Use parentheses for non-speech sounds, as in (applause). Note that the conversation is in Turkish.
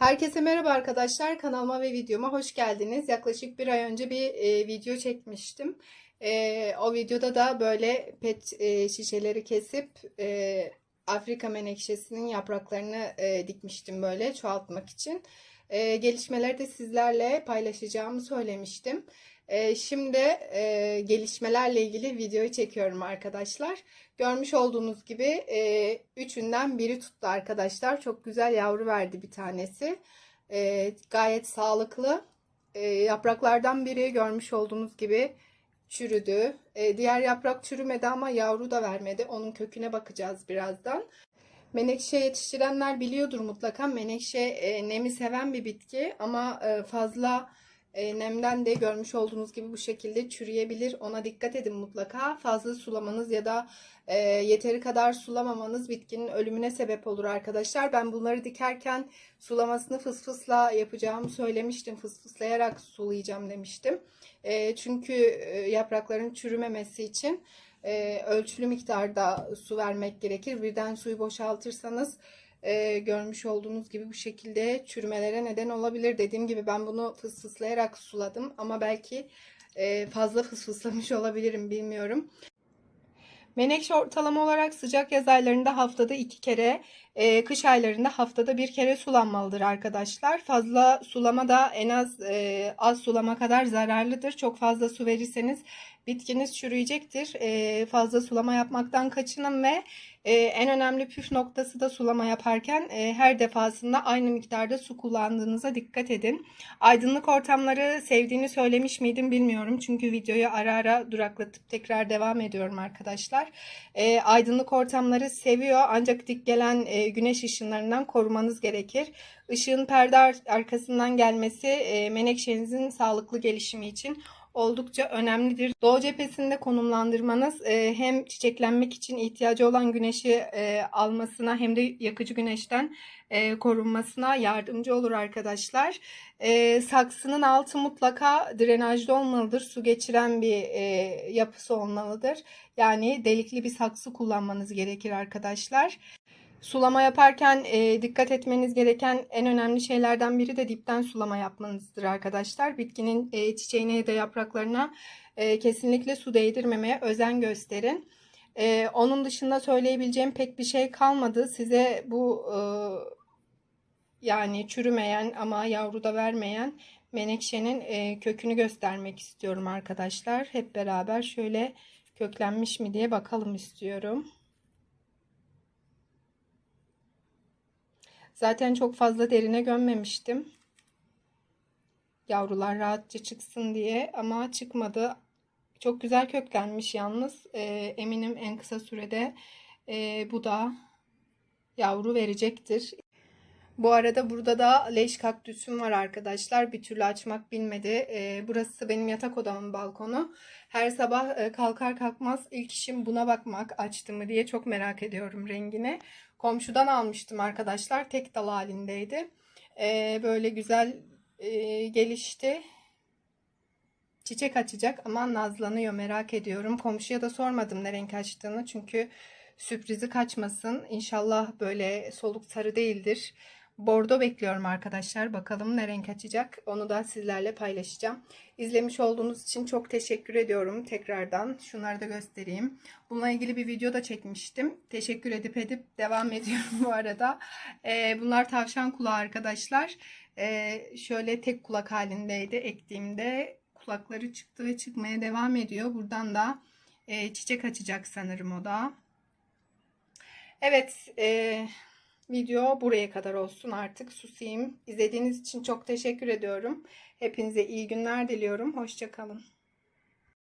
Herkese merhaba arkadaşlar. Kanalıma ve videoma hoş geldiniz. Yaklaşık bir ay önce bir e, video çekmiştim. E, o videoda da böyle pet e, şişeleri kesip e, Afrika menekşesinin yapraklarını e, dikmiştim böyle çoğaltmak için. E, gelişmeleri de sizlerle paylaşacağımı söylemiştim. E, şimdi e, gelişmelerle ilgili videoyu çekiyorum arkadaşlar. Görmüş olduğunuz gibi e, üçünden biri tuttu arkadaşlar. Çok güzel yavru verdi bir tanesi. E, gayet sağlıklı. Yapraklardan biri görmüş olduğunuz gibi çürüdü. Diğer yaprak çürümedi ama yavru da vermedi. Onun köküne bakacağız birazdan. Menekşe yetiştirenler biliyordur mutlaka. Menekşe nemi seven bir bitki ama fazla e, nemden de görmüş olduğunuz gibi bu şekilde çürüyebilir. Ona dikkat edin mutlaka. Fazla sulamanız ya da e, yeteri kadar sulamamanız bitkinin ölümüne sebep olur arkadaşlar. Ben bunları dikerken sulamasını fısfısla yapacağımı söylemiştim. Fısfıslayarak sulayacağım demiştim. E, çünkü e, yaprakların çürümemesi için e, ölçülü miktarda su vermek gerekir. Birden suyu boşaltırsanız e, görmüş olduğunuz gibi bu şekilde çürümelere neden olabilir. Dediğim gibi ben bunu fısfıslayarak suladım ama belki e, fazla fısfıslamış (laughs) olabilirim bilmiyorum. Menekşe ortalama olarak sıcak yaz aylarında haftada iki kere, e, kış aylarında haftada bir kere sulanmalıdır arkadaşlar. Fazla sulama da en az e, az sulama kadar zararlıdır. Çok fazla su verirseniz bitkiniz çürüyecektir. E, fazla sulama yapmaktan kaçının ve e, en önemli püf noktası da sulama yaparken e, her defasında aynı miktarda su kullandığınıza dikkat edin. Aydınlık ortamları sevdiğini söylemiş miydim bilmiyorum. Çünkü videoyu ara ara duraklatıp tekrar devam ediyorum arkadaşlar. E, aydınlık ortamları seviyor ancak dik gelen e, güneş ışınlarından korumanız gerekir. Işığın perde arkasından gelmesi e, menekşenizin sağlıklı gelişimi için oldukça önemlidir. Doğu cephesinde konumlandırmanız e, hem çiçeklenmek için ihtiyacı olan güneşi e, almasına hem de yakıcı güneşten e, korunmasına yardımcı olur arkadaşlar. E, saksının altı mutlaka drenajlı olmalıdır. Su geçiren bir e, yapısı olmalıdır. Yani delikli bir saksı kullanmanız gerekir arkadaşlar. Sulama yaparken e, dikkat etmeniz gereken en önemli şeylerden biri de dipten sulama yapmanızdır arkadaşlar. Bitkinin e, çiçeğine ya da yapraklarına e, kesinlikle su değdirmemeye özen gösterin. E, onun dışında söyleyebileceğim pek bir şey kalmadı. Size bu e, yani çürümeyen ama yavru da vermeyen menekşenin e, kökünü göstermek istiyorum arkadaşlar. Hep beraber şöyle köklenmiş mi diye bakalım istiyorum. Zaten çok fazla derine gömmemiştim. Yavrular rahatça çıksın diye ama çıkmadı. Çok güzel köklenmiş yalnız. E, eminim en kısa sürede e, bu da yavru verecektir. Bu arada burada da leş kaktüsüm var arkadaşlar. Bir türlü açmak bilmedi. E, burası benim yatak odamın balkonu. Her sabah e, kalkar kalkmaz ilk işim buna bakmak açtı mı diye çok merak ediyorum rengini. Komşudan almıştım arkadaşlar. Tek dal halindeydi. E, böyle güzel e, gelişti. Çiçek açacak ama nazlanıyor merak ediyorum. Komşuya da sormadım ne renk açtığını çünkü sürprizi kaçmasın. İnşallah böyle soluk sarı değildir. Bordo bekliyorum arkadaşlar. Bakalım ne renk açacak. Onu da sizlerle paylaşacağım. İzlemiş olduğunuz için çok teşekkür ediyorum tekrardan. Şunları da göstereyim. Bununla ilgili bir video da çekmiştim. Teşekkür edip edip devam (laughs) ediyorum bu arada. Ee, bunlar tavşan kulağı arkadaşlar. Ee, şöyle tek kulak halindeydi ektiğimde. Kulakları çıktı ve çıkmaya devam ediyor. Buradan da e, çiçek açacak sanırım o da. Evet. Evet. Video buraya kadar olsun artık susayım. İzlediğiniz için çok teşekkür ediyorum. Hepinize iyi günler diliyorum. Hoşçakalın.